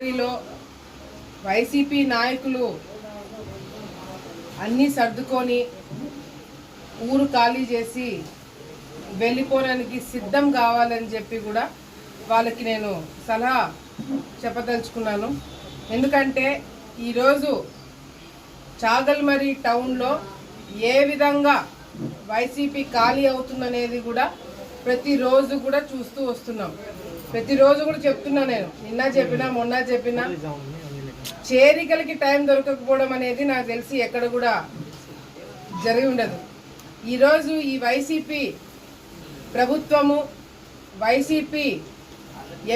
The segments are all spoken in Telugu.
లో వైసీపీ నాయకులు అన్నీ సర్దుకొని ఊరు ఖాళీ చేసి వెళ్ళిపోవడానికి సిద్ధం కావాలని చెప్పి కూడా వాళ్ళకి నేను సలహా చెప్పదలుచుకున్నాను. ఎందుకంటే ఈరోజు చాగల్మరి టౌన్లో ఏ విధంగా వైసీపీ ఖాళీ అవుతుందనేది కూడా ప్రతిరోజు కూడా చూస్తూ వస్తున్నాం. ప్రతిరోజు కూడా చెప్తున్నా నేను. నిన్న చెప్పినా మొన్న చెప్పినా. చేరికలకి టైం దొరకకపోవడం అనేది నాకు తెలిసి ఎక్కడ కూడా జరిగి ఉండదు. ఈరోజు ఈ వైసీపీ ప్రభుత్వము వైసీపీ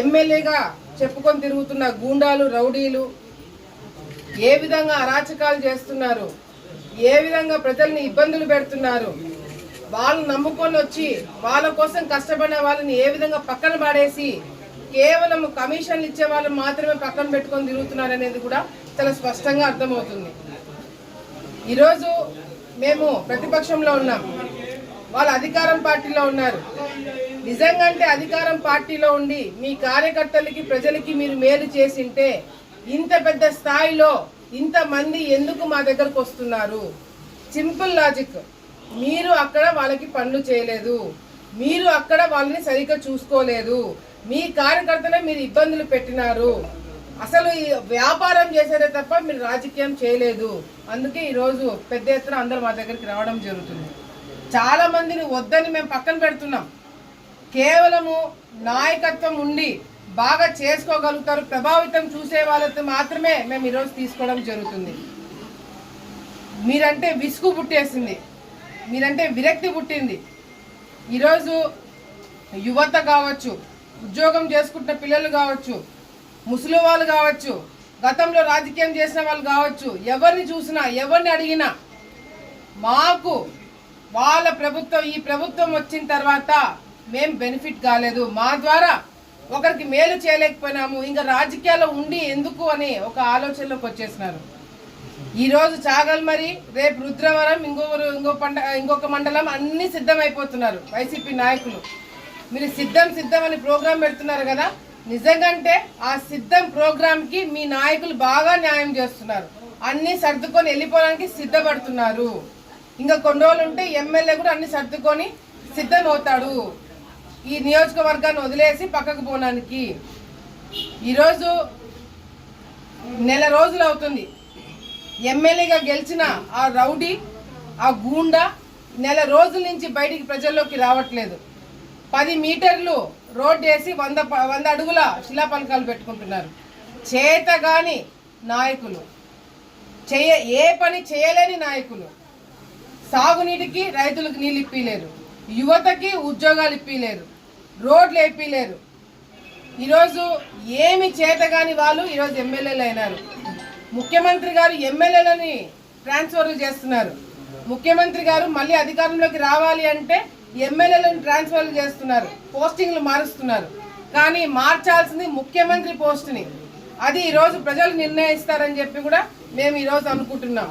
ఎమ్మెల్యేగా చెప్పుకొని తిరుగుతున్న గూండాలు రౌడీలు ఏ విధంగా అరాచకాలు చేస్తున్నారు? ఏ విధంగా ప్రజల్ని ఇబ్బందులు పెడుతున్నారు? వాళ్ళు నమ్ముకొని వచ్చి వాళ్ళ కోసం కష్టపడిన వాళ్ళని ఏ విధంగా పక్కన పడేసి కేవలం కమిషన్లు ఇచ్చే వాళ్ళు మాత్రమే పక్కన పెట్టుకొని తిరుగుతున్నారు అనేది కూడా చాలా స్పష్టంగా అర్థమవుతుంది. ఈరోజు మేము ప్రతిపక్షంలో ఉన్నాం. వాళ్ళు అధికారం పార్టీలో ఉన్నారు. నిజంగా అంటే అధికారం పార్టీలో ఉండి మీ కార్యకర్తలకి ప్రజలకి మీరు మేలు చేసింటే ఇంత పెద్ద స్థాయిలో ఇంతమంది ఎందుకు మా దగ్గరకు వస్తున్నారు? Simple logic. మీరు అక్కడ వాళ్ళకి పనులు చేయలేదు. మీరు అక్కడ వాళ్ళని సరిగ్గా చూసుకోలేదు. మీ కార్యకర్తలే మీరు ఇబ్బందులు పెట్టినారు. అసలు ఈ వ్యాపారం చేసేదే తప్ప మీరు రాజకీయం చేయలేదు. అందుకే ఈరోజు పెద్ద ఎత్తున అందరూ మా దగ్గరికి రావడం జరుగుతుంది. చాలా మందిని వద్దని మేము పక్కన పెడుతున్నాం. కేవలము నాయకత్వం ఉండి బాగా చేసుకోగలుగుతారు ప్రభావితం చూసే వాళ్ళతో మాత్రమే మేము ఈరోజు తీసుకోవడం జరుగుతుంది. మీరంటే విసుగు పుట్టేసింది. మీరంటే విరక్తి పుట్టింది. ఈరోజు యువత కావచ్చు ఉద్యోగం చేసుకుంటున్న పిల్లలు కావచ్చు ముసలి వాళ్ళు కావచ్చు గతంలో రాజకీయం చేసిన వాళ్ళు కావచ్చు ఎవరిని చూసినా ఎవరిని అడిగినా మాకు వాళ్ళ ప్రభుత్వం ఈ ప్రభుత్వం వచ్చిన తర్వాత మేం బెనిఫిట్ కాలేదు. మా ద్వారా ఒకరికి మేలు చేయలేకపోయినాము. ఇంకా రాజకీయాల్లో ఉండి ఎందుకు అని ఒక ఆలోచనలోకి వచ్చేసినారు. ఈరోజు చాగల్మరి రేపు రుద్రవరం ఇంకో ఇంకో పండ ఇంకొక మండలం అన్నీ సిద్ధమైపోతున్నారు వైసీపీ నాయకులు. మీరు సిద్ధం సిద్ధం అని ప్రోగ్రాం పెడుతున్నారు కదా నిజంగంటే ఆ సిద్ధం ప్రోగ్రాంకి మీ నాయకులు బాగా న్యాయం చేస్తున్నారు. అన్నీ సర్దుకొని వెళ్ళిపోవడానికి సిద్ధపడుతున్నారు. ఇంకా కొన్ని రోజులు ఉంటే ఎమ్మెల్యే కూడా అన్ని సర్దుకొని సిద్ధం అవుతాడు ఈ నియోజకవర్గాన్ని వదిలేసి పక్కకు పోవడానికి. ఈరోజు నెల రోజులు అవుతుంది. ఎమ్మెల్యేగా గెలిచిన ఆ రౌడీ ఆ గూండా నెల రోజుల నుంచి బయటికి ప్రజల్లోకి రావట్లేదు. పది మీటర్లు రోడ్డు వేసి వంద ప- వంద అడుగుల శిలాపలకాలు పెట్టుకుంటున్నారు. చేతగాని నాయకులు. చేయ ఏ పని చేయలేని నాయకులు. సాగునీటికి రైతులకు నీళ్ళు ఇప్పిలేరు యువతకి ఉద్యోగాలు ఇప్పిలేరు రోడ్లు వేపిలేరు ఈరోజు ఏమి చేతగాని వాళ్ళు ఈరోజు ఎమ్మెల్యేలు అయినారు. ముఖ్యమంత్రి గారు ఎమ్మెల్యేలని ట్రాన్స్ఫర్లు చేస్తున్నారు. ముఖ్యమంత్రి గారు మళ్ళీ అధికారంలోకి రావాలి అంటే ఎమ్మెల్యేలను ట్రాన్స్ఫర్లు చేస్తున్నారు. పోస్టింగ్లు మారుస్తున్నారు. కానీ మార్చాల్సింది ముఖ్యమంత్రి పోస్టుని. అది ఈరోజు ప్రజలు నిర్ణయిస్తారని చెప్పి కూడా మేము ఈరోజు అనుకుంటున్నాం.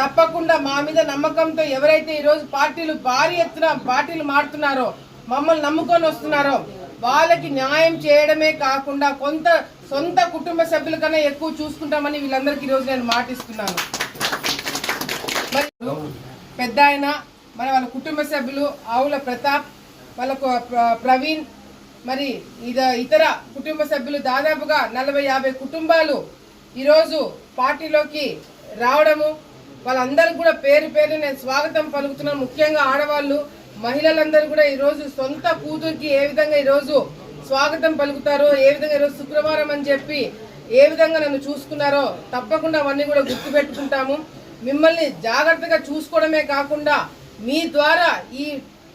తప్పకుండా మా మీద నమ్మకంతో ఎవరైతే ఈరోజు పార్టీలు భారీ ఎత్తున పార్టీలు మారుతున్నారో మమ్మల్ని నమ్ముకొని వస్తున్నారో వాళ్ళకి న్యాయం చేయడమే కాకుండా కొంత సొంత కుటుంబ సభ్యుల కన్నా ఎక్కువ చూసుకుంటామని వీళ్ళందరికీ ఈరోజు నేను మాటిస్తున్నాను. మరి పెద్ద ఆయన మరి వాళ్ళ కుటుంబ సభ్యులు ఆవుల ప్రతాప్ వాళ్ళకు ప్రవీణ్ మరి ఇద ఇతర కుటుంబ సభ్యులు దాదాపుగా నలభై యాభై కుటుంబాలు ఈరోజు పార్టీలోకి రావడము వాళ్ళందరికీ కూడా పేరు పేరు నేను స్వాగతం పలుకుతున్నాను ముఖ్యంగా ఆడవాళ్ళు మహిళలందరూ కూడా ఈరోజు సొంత కూతురికి ఏ విధంగా ఈరోజు స్వాగతం పలుకుతారో ఏ విధంగా ఈరోజు శుక్రవారం అని చెప్పి ఏ విధంగా నన్ను చూసుకున్నారో తప్పకుండా అవన్నీ కూడా గుర్తుపెట్టుకుంటాము. మిమ్మల్ని జాగ్రత్తగా చూసుకోవడమే కాకుండా మీ ద్వారా ఈ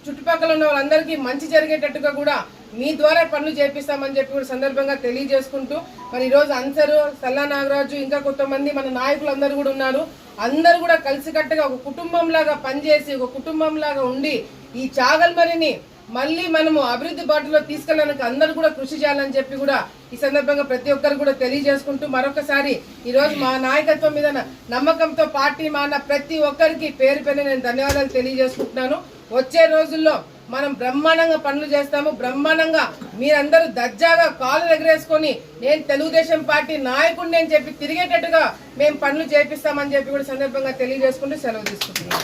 చుట్టుపక్కల ఉన్న వాళ్ళందరికీ మంచి జరిగేటట్టుగా కూడా మీ ద్వారా పనులు చేపిస్తామని చెప్పి కూడా సందర్భంగా తెలియజేసుకుంటూ మరి ఈరోజు అన్సరు సల్లా నాగరాజు ఇంకా కొంతమంది మన నాయకులు అందరూ కూడా ఉన్నారు. అందరూ కూడా కలిసికట్టుగా ఒక కుటుంబంలాగా పనిచేసి ఒక కుటుంబం లాగా ఉండి ఈ చాగల్మరిని మళ్ళీ మనము అభివృద్ధి బాటలో తీసుకెళ్ళడానికి అందరూ కూడా కృషి చేయాలని చెప్పి కూడా ఈ సందర్భంగా ప్రతి ఒక్కరు కూడా తెలియజేసుకుంటూ మరొకసారి ఈ రోజు మా నాయకత్వం మీద నమ్మకంతో పార్టీ మాన ప్రతి ఒక్కరికి పేరు పేరు నేను ధన్యవాదాలు తెలియజేసుకుంటున్నాను. వచ్చే రోజుల్లో మనం బ్రహ్మాండంగా పనులు చేస్తాము. బ్రహ్మాండంగా మీరందరూ దర్జాగా కాలు ఎగరేసుకొని నేను తెలుగుదేశం పార్టీ నాయకుడిని అని చెప్పి తిరిగేటట్టుగా మేము పనులు చేపిస్తామని చెప్పి కూడా సందర్భంగా తెలియజేసుకుంటూ సెలవు తీసుకుంటున్నాం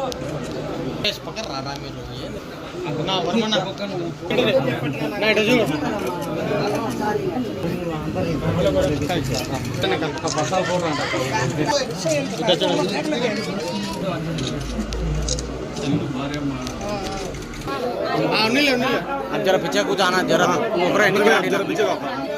Ah, ini ya, ini ya. Ajar pecah kucana, ajar. Ngobrol ini kan. Ajar pecah kucana.